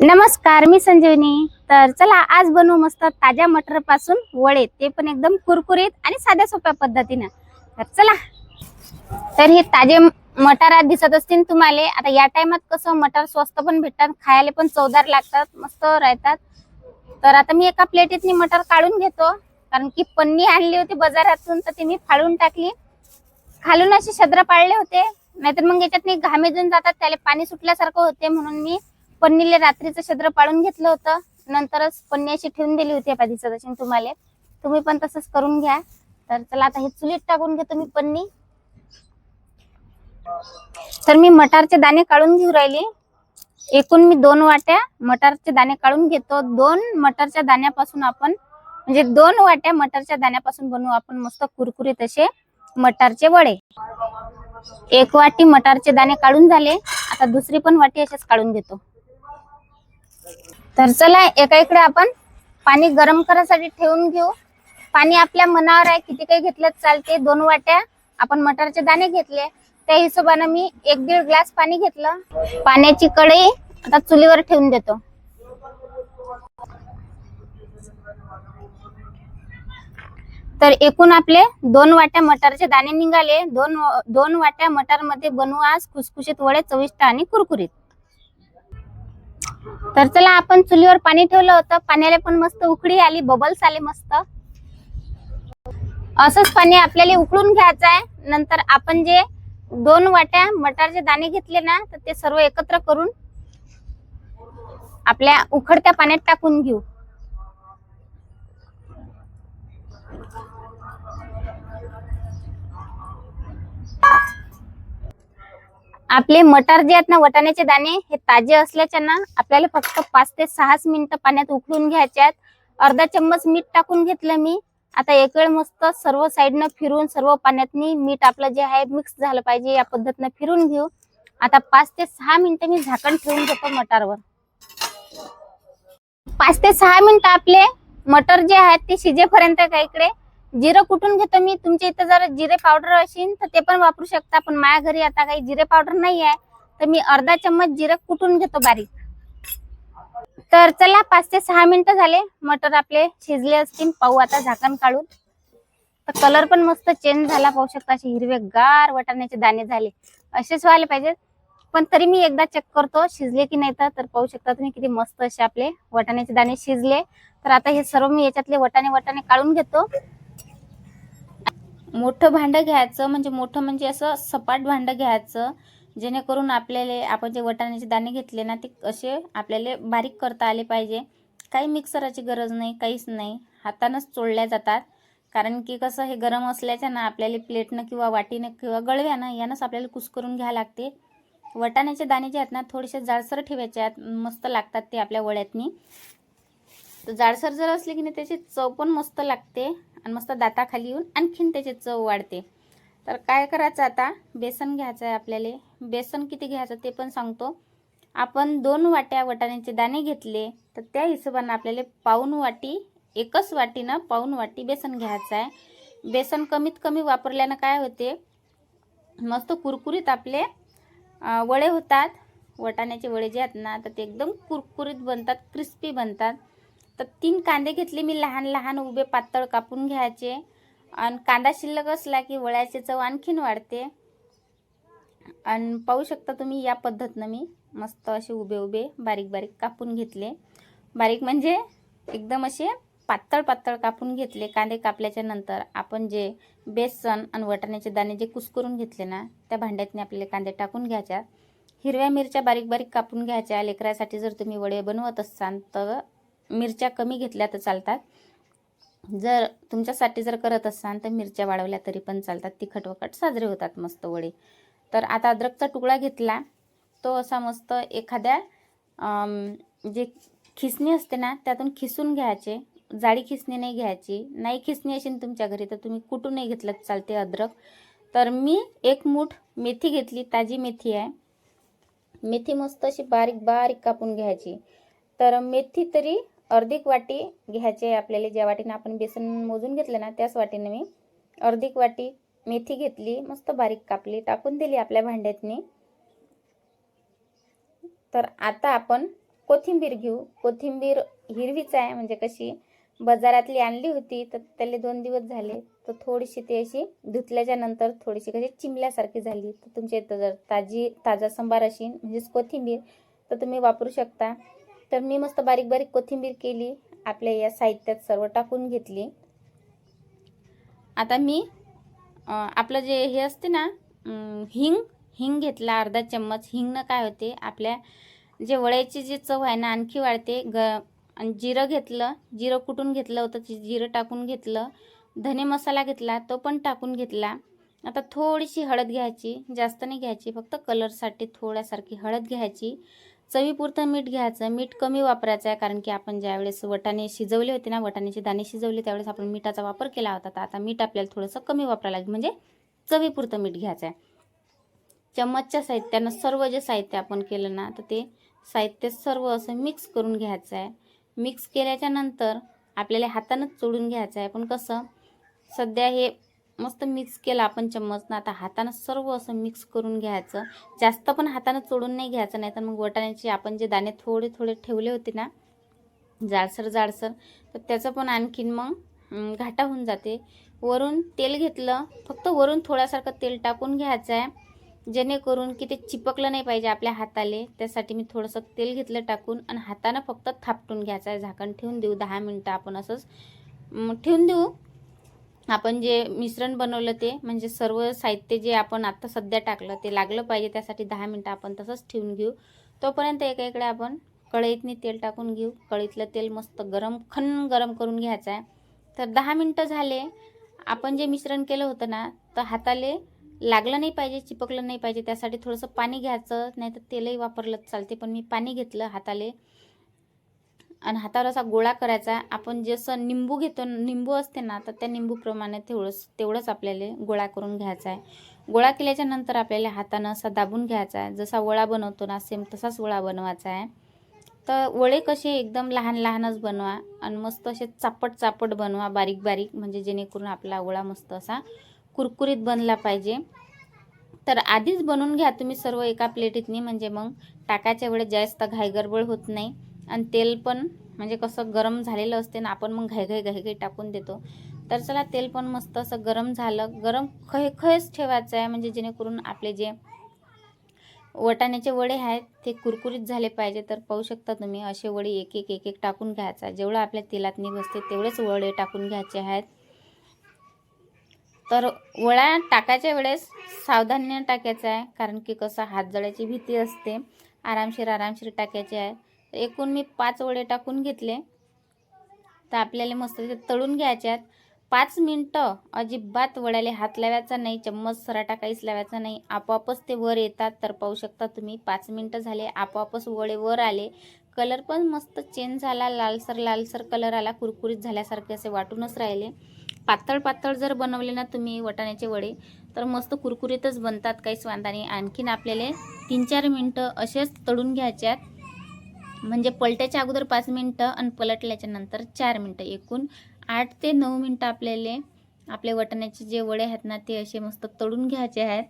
नमस्कार मी संजीवनी. तर चला आज बनवू मस्त ताज्या मटरपासून वडे. ते पण एकदम कुरकुरीत आणि साध्या सोप्या पद्धतीनं. तर चला. तर हे ताजे मटार आज दिसत असतील तुम्हाला. आता या टायमात कसं मटार स्वस्त पण भेटतात खायला पण चवदार लागतात मस्त राहतात. तर आता मी एका प्लेटीतनी मटर काढून घेतो. कारण की पन्नी आणली होती बाजारातून तर ती मी फाडून टाकली. खालून असे शद्र पाळले होते. नाहीतर मग याच्यात घामेजून जातात त्याला पाणी सुटल्यासारखं होते म्हणून मी पन्नीला रात्रीचं छद्र पाळून घेतलं होतं. नंतरच पन्नी अशी ठेवून दिली होती आता दर्शन तुम्हाला. तुम्ही पण तसंच करून घ्या. तर चला आता हे चुलीत टाकून घेतो मी पन्नी. तर मी मटारचे दाणे काढून घेऊ राहिले. एकूण मी दोन वाट्या मटारचे दाणे काढून घेतो. दोन मटारच्या दाण्यापासून आपण म्हणजे दोन वाट्या मटारच्या दाण्यापासून बनवू आपण मस्त कुरकुरीत असे मटारचे वडे. एक वाटी मटारचे दाणे काढून झाले. आता दुसरी पण वाटी असेच काढून घेतो. तर चला एका इकडे आपण पाणी गरम करायसाठी ठेवून घेऊ. पाणी आपल्या मनावर आहे किती काही घेतलं चालते. दोन वाट्या आपण मटारचे दाणे घेतले. त्या हिशोबाने मी एक दीड ग्लास पाणी घेतलं. पाण्याची कढई आता चुलीवर ठेवून देतो. तर एकूण आपले दोन वाट्या मटारचे दाणे निघाले. दोन दोन वाट्या मटारमध्ये बनवू आज खुसखुशीत वडे चविष्ट आणि कुरकुरीत. तर चला आपण चुलीवर पाणी ठेवलं होतं. पाण्याला पण मस्त उकळी आली बबल्स आले मस्त. असंच पाणी आपल्याला उकळून घ्यायचं आहे. नंतर आपण जे दोन वाट्या मटारचे दाणे घेतले ना तर ते सर्व एकत्र करून आपल्या उखडत्या पाण्यात टाकून घेऊ. आपले मटार जे आहेत ना वटाण्याचे दाणे हे ताजे असल्याच्या ना आपल्याला फक्त पाच ते सहाच मिनिटं पाण्यात उकळून घ्यायचे आहेत. अर्धा चम्मच मीठ टाकून घेतलं मी. आता एक वेळ मस्त सर्व साईडनं फिरून सर्व पाण्यातनी मीठ आपलं जे आहे मिक्स झालं पाहिजे या पद्धतीनं फिरून घेऊ. आता पाच ते सहा मिनिटं मी झाकण ठेवून घेतो मटारवर. पाच ते सहा मिनिटं आपले मटर जे आहेत ते शिजेपर्यंत का इकडे? जिरं कुठून घेतो मी? तुमच्या इथं जर जिरे पावडर असेल तर ते पण वापरू शकता. पण माझ्या घरी आता काही जिरे पावडर नाही आहे तर मी अर्धा चम्मच जिरं कुठून घेतो बारीक? तर चला पाच ते सहा मिनिटं झाले. मटर आपले शिजले असतील. पाहू आता झाकण काढून. तर कलर पण मस्त चेंज झाला. पाहू शकता असे हिरवे गार वटाण्याचे दाणे झाले. असेच व्हायला पाहिजेत. पण तरी मी एकदा चेक करतो शिजले की नाही तर. तर पाहू शकता तुम्ही किती मस्त असे आपले वटाण्याचे दाणे शिजले. तर आता हे सर्व मी याच्यातले वटाणे वटाणे काढून घेतो. मोठं भांडं घ्यायचं म्हणजे मोठं म्हणजे असं सपाट भांडं घ्यायचं जेणेकरून आपल्याला आपण जे वटाण्याचे दाणे घेतले ना ते असे आपल्याला बारीक करता आले पाहिजे. काही मिक्सराची गरज नाही काहीच नाही. हातानंच चोळल्या जातात. कारण की कसं हे गरम असल्याच्या ना आपल्याला प्लेटनं किंवा वाटीनं किंवा गळव्यानं यानंच आपल्याला कुस करून घ्यावं लागते. वटाण्याचे दाणे जे आहेत ना थोडेसे जाडसर ठेवायचे आहेत. मस्त लागतात ते आपल्या वड्यातनी. तर जाडसर जर असले की नाही त्याची चव पण मस्त लागते. आणि मस्त दाताखाली येऊन आणखीन त्याची चव वाढते. तर काय करायचं आता? बेसन घ्यायचं आहे आपल्याला. बेसन किती घ्यायचं ते पण सांगतो. आपण दोन वाट्या वटाण्याचे दाणे घेतले तर त्या हिशोबानं आपल्याला पाऊन वाटी एकच वाटीनं पाऊन वाटी बेसन घ्यायचं आहे. बेसन कमीत कमी वापरल्यानं काय होते? मस्त कुरकुरीत आपले वडे होतात. वटाण्याचे वडे जे आहेत ना तर ते एकदम कुरकुरीत बनतात क्रिस्पी बनतात. तर तीन कांदे घेतले मी लहान लहान उभे पातळ कापून घ्यायचे. आणि कांदा शिल्लक असला की वळ्याची चव आणखीन वाढते. आणि पाहू शकता तुम्ही या पद्धतीनं मी मस्त असे उभे उभे बारीक बारीक कापून घेतले. बारीक म्हणजे एकदम असे पातळ पातळ कापून घेतले. कांदे कापल्याच्या नंतर आपण जे बेसन आणि वटाण्याचे दाणे जे कुस्करून घेतले ना त्या भांड्यातने आपल्याला कांदे टाकून घ्यायच्या. हिरव्या मिरच्या बारीक बारीक कापून घ्यायच्या. लेकरासाठी जर तुम्ही वडे बनवत असाल तर मिरच्या कमी घेतल्या तर चालतात. जर तुमच्यासाठी जर करत असाल तर मिरच्या वाढवल्या तरी पण चालतात. तिखट वखट साजरे होतात मस्त वडे. तर आता अद्रकचा तुकडा घेतला. तो असा मस्त एखाद्या जे खिसणी असते ना त्यातून खिसून घ्यायचे. जाडी खिसणी नाही घ्यायची. नाही खिसणी असेल तुमच्या घरी तर तुम्ही कुठूनही घेतलं चालते अद्रक. तर मी एक मूठ मेथी घेतली. ताजी मेथी आहे. मेथी मस्त अशी बारीक बारीक कापून घ्यायची. तर मेथी तरी अर्धिक वाटी घ्यायची आपल्याला. ज्या वाटीनं आपण बेसन मोजून घेतलं ना त्याच वाटीनं मी अर्धिक वाटी मेथी घेतली मस्त बारीक कापली टाकून दिली आपल्या भांड्यातनी. तर आता आपण कोथिंबीर घेऊ. कोथिंबीर हिरवीच आहे म्हणजे कशी बाजारातली आणली होती तर त्याला दोन दिवस झाले. तर थोडीशी ती अशी धुतल्याच्या नंतर थोडीशी कशी चिमल्यासारखी झाली. तर तुमच्या इथं जर ताजी ताजा संभार अशी म्हणजेच कोथिंबीर तर तुम्ही वापरू शकता. तर मी मस्त बारीक बारीक कोथिंबीर केली आपल्या या साहित्यात सर्व टाकून घेतली. आता मी आपलं जे हे असते ना हिंग हिंग घेतला अर्धा चम्मच. हिंगनं काय होते आपल्या जे वळ्याची जी चव आहे ना आणखी वाढते. ग आणि जिरं घेतलं जिरं कुटून घेतलं होतं ते जिरं टाकून घेतलं. धने मसाला घेतला तो पण टाकून घेतला. आता थोडीशी हळद घ्यायची जास्त नाही घ्यायची फक्त कलरसाठी थोड्यासारखी हळद घ्यायची. चवीपुरतं मीठ घ्यायचं. मीठ कमी वापरायचं आहे कारण की आपण ज्यावेळेस वटाणे शिजवले होते ना वटाण्याचे दाणे शिजवले त्यावेळेस आपण मिठाचा वापर केला होता. तर आता मीठ आपल्याला थोडंसं कमी वापरायला लागेल म्हणजे चवीपुरतं मीठ घ्यायचं आहे. चम्मचच्या साहित्यानं सर्व जे साहित्य आपण केलं ना तर ते साहित्य सर्व असं मिक्स करून घ्यायचं आहे. मिक्स केल्याच्यानंतर आपल्याला हातानंच चोडून घ्यायचं आहे. पण कसं सध्या हे मस्त मिक्स केलं आपण चम्मचनं. आता हातानं सर्व असं मिक्स करून घ्यायचं. जास्त पण हातानं चोडून नाही घ्यायचं नाही तर मग वटाण्याचे आपण जे दाणे थोडे थोडे ठेवले होते ना जाडसर जाडसर तर त्याचं पण आणखीन मग घाटा होऊन जाते. वरून तेल घेतलं फक्त वरून थोड्यासारखं तेल टाकून घ्यायचं आहे जेणेकरून की ते चिपकलं नाही पाहिजे आपल्या हाताले. त्यासाठी मी थोडंसं तेल घेतलं टाकून आणि हातानं फक्त थापटून घ्यायचं आहे झाकण ठेवून देऊ दहा मिनटं आपण असंच ठेवून देऊ. आपण जे मिश्रण बनवलं ते म्हणजे सर्व साहित्य जे आपण आत्ता सध्या टाकलं ते लागलं पाहिजे त्यासाठी दहा मिनटं आपण तसंच ठेवून घेऊ. तोपर्यंत एका इकडे आपण कढईतनी तेल टाकून घेऊ. कढईतलं तेल मस्त गरम खन गरम करून घ्यायचं आहे. तर दहा मिनटं झाले. आपण जे मिश्रण केलं होतं ना तर हाताले लागलं नाही पाहिजे चिपकलं नाही पाहिजे त्यासाठी थोडंसं पाणी घ्यायचं नाही तर तेलही वापरलं चालते पण मी पाणी घेतलं हाताले. आणि हातावर असा गोळा करायचा आपण जसं निंबू घेतो निंबू असते ना तर त्या निंबूप्रमाणे तेवढंच तेवढंच आपल्याला गोळा करून घ्यायचा आहे. गोळा केल्याच्यानंतर आपल्याला हातानं असा दाबून घ्यायचा आहे. जसा वळा बनवतो ना सेम तसाच वळा बनवायचा आहे. तर वळे कसे एकदम लहान लहानच बनवा आणि मस्त असे चापट चापट बनवा बारीक बारीक म्हणजे जेणेकरून आपला वळा मस्त असा कुरकुरीत बनला पाहिजे. तर आधीच बनवून घ्या तुम्ही सर्व एका प्लेटीतनी म्हणजे मग टाकायच्या वेळेस जास्त घाईगडबड होत नाही. आणि तेल पण म्हणजे कसं गरम झालेलं असते ना आपण मग घाईघाई घाईघाई टाकून देतो. तर चला तेल पण मस्त असं गरम झालं. गरम खय खयच ठेवायचं आहे म्हणजे जेणेकरून आपले जे वटाण्याचे वडे आहेत ते कुरकुरीत झाले पाहिजे. तर पाहू शकता तुम्ही असे वडे एक एक एक एक टाकून घ्यायचा. जेवढं आपल्या तेलात बसते तेवढेच वडे टाकून घ्यायचे आहेत. तर वळा टाकायच्या वेळेस सावधान्य टाकायचं आहे कारण की कसं हात जळायची भीती असते. आरामशीर आरामशीर टाकायचे आहे. एकूण मी पाच वडे टाकून घेतले. तर आपल्याला मस्त ते तळून घ्यायच्यात पाच मिनटं अजिबात वड्याला हात लावायचा नाही चम्मच सराटा काहीच लावायचा नाही. आपोआपच ते वर येतात. तर पाहू शकता तुम्ही पाच मिनटं झाले आपोआपच वडे वर आले. कलर पण मस्त चेंज झाला. लालसर लालसर कलर आला. कुरकुरीत झाल्यासारखे असे वाटूनच राहिले. पातळ पातळ जर बनवले ना तुम्ही वटाण्याचे वडे तर मस्त कुरकुरीतच बनतात. काहीच वांधा नाही. आणखीन आपल्याला तीन चार मिनटं असेच तळून घ्यायच्यात म्हणजे पलट्याच्या अगोदर पाच मिनटं आणि पलटल्याच्या नंतर चार मिनटं एकूण. आठ ते नऊ मिनटं आपल्याला आपले वटाण्याचे जे वडे आहेत ना ते असे मस्त तळून घ्यायचे आहेत.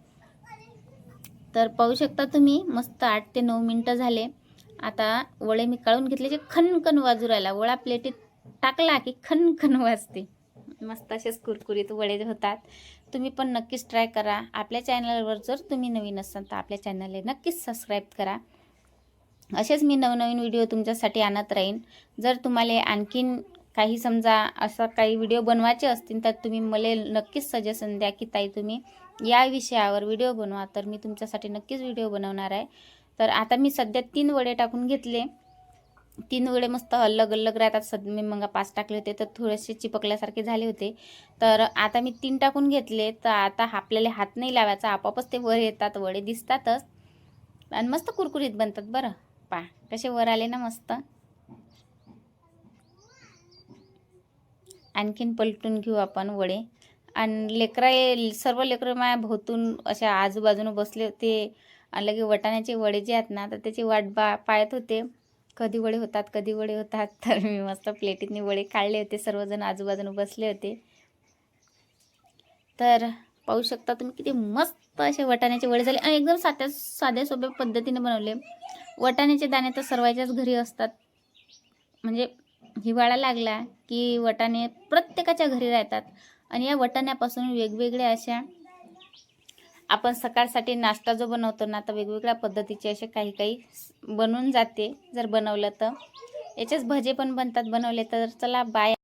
तर पाहू शकता तुम्ही मस्त आठ ते नऊ मिनटं झाले. आता वडे मी काढून घेतले जे खनखन वाजू राहिला. वडा प्लेटीत टाकला की खनखन वाजते. मस्त असेच कुरकुरीत वडे होतात. तुम्ही पण नक्कीच ट्राय करा. आपल्या चॅनलवर जर तुम्ही नवीन असाल तर आपल्या चॅनलला नक्कीच सबस्क्राईब करा. असेच मी नवनवीन व्हिडिओ तुमच्यासाठी आणत राहीन. जर तुम्हाला आणखीन काही समजा असं काही व्हिडिओ बनवायचे असतील तर तुम्ही मला नक्कीच सजेशन द्या की ताई तुम्ही या विषयावर व्हिडिओ बनवा. तर मी तुमच्यासाठी नक्कीच व्हिडिओ बनवणार आहे. तर आता मी सध्या तीन वडे टाकून घेतले. तीन वडे मस्त अलग अलग राहतात. सद मी मग पाच टाकले होते तर थोडेसे चिपकल्यासारखे झाले होते. तर आता मी तीन टाकून घेतले. तर आता आपल्याला हात नाही लावायचा. आपापच ते वर येतात वडे दिसतातच. आणि मस्त कुरकुरीत बनतात बरं. पा. कसे वर आले ना मस्त. आणखीन पलटून घेऊ आपण वडे. आणि लेकरा सर्व लेकरं माझ्या भोवतून अशा आजूबाजूनं बसले होते. आणि लगे वटाण्याचे वडे जे आहेत ना तर त्याची वाट बा पाहत होते. कधी वडे होतात कधी वडे होतात. तर मी मस्त प्लेटीतनी वडे काढले होते. सर्वजण आजूबाजूनं बसले होते. तर पाहू शकता तुम्ही किती मस्त असे वटाण्याचे वडे झाले. आणि एकदम साध्या साध्या सोप्या पद्धतीने बनवले. वटाण्याचे दाणे तर सर्वांच्याच घरी असतात. म्हणजे हिवाळा लागला की वटाणे प्रत्येकाच्या घरी राहतात. आणि या वटाण्यापासून वेगवेगळ्या अशा आपण सकाळसाठी नाश्ता जो बनवतो ना तर वेगवेगळ्या पद्धतीचे असे काही काही बनून जाते. जर बनवलं तर याचेच भजे पण बनतात. बनवले तर चला बाय